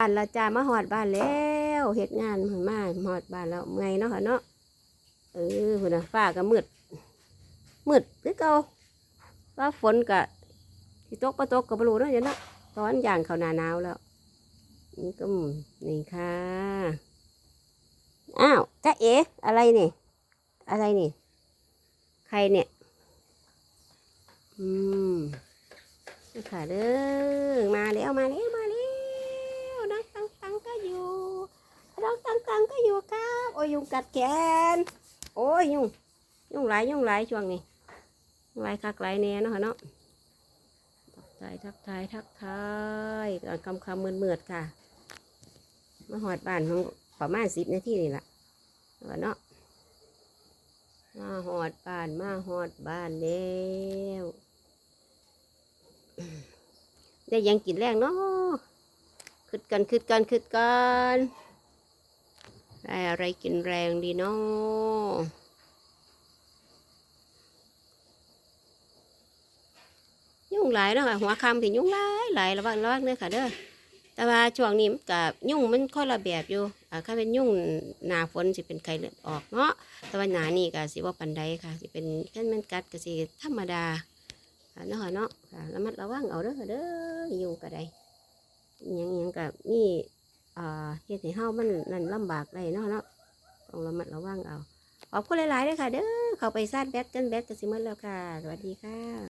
บ้านละจ้ามาหอดบ้านแล้วเฮ็ดงานมามาหอดบ้านแล้วไงเนาะค่ะเนาะเออพุ่นน่ะฟ้าก็มืดมืดคือเก่าว่าฝนก็สิตกบ่ตกก็บ่รู้เนาะเดี๋ยวเนาะตอนอย่างเขาหนาหนาวแล้วนี่ก็นี่ค่ะอ้าวจ้าเอ๋อะไรนี่อะไรนี่ใครเนี่ย อืมนี่ค่ะเด้อมาแล้วมาแล้วมาแล้วน้องตังตังก็อยู่น้องตังตังก็อยู่ครับ โอ้ยยุงกัดแขนโอ้ยยุงยุงหลายยุงหลายช่วงนี้ยุงหลายคักหลายแน่เนาะค่ะเนาะทักทายทักทายทักทายตอนคำคำเมืดมืดค่ะมาหอดบ้านของประมาณสิบนาทีนี่แหละเอาเนาะมาหอดบ้านมาหอดบ้านแล้วได้ยังกินแรงเนาะคึดกันคึดกันคึดกัน อะไรกินแรงดีเนาะยุ่งหลายเนาะค่ะหัวคำถึงยุ่งหลายหลายระวังระวังเด้อค่ะเด้อแต่ว่าช่วงนี้กับยุ่งมันค่อนละแบบอยู่อ่าถ้าเป็นยุ่งหนาฝนสิเป็นไข้เลือดออกเนาะแต่ว่าหนานี่ก็สิว่าปันใดค่ะสิเป็นแค่มันกัดก็สิธรรมดาค่ะเนาะค่ะเนาะค่ะระมัดระวังเอาเด้อค่ะเด้อยู่งก็ได้ยังยังกับมี อ่าเฮ็ดให้เฮามันนั่นลำบากได้เนาะเนาะต้องระมัดระวังเอาขอบคุณหลายๆเลยค่ะ เด้อเข้าไปซาดแบตจนแบตจะสิหมดแล้วค่ะ สวัสดีค่ะ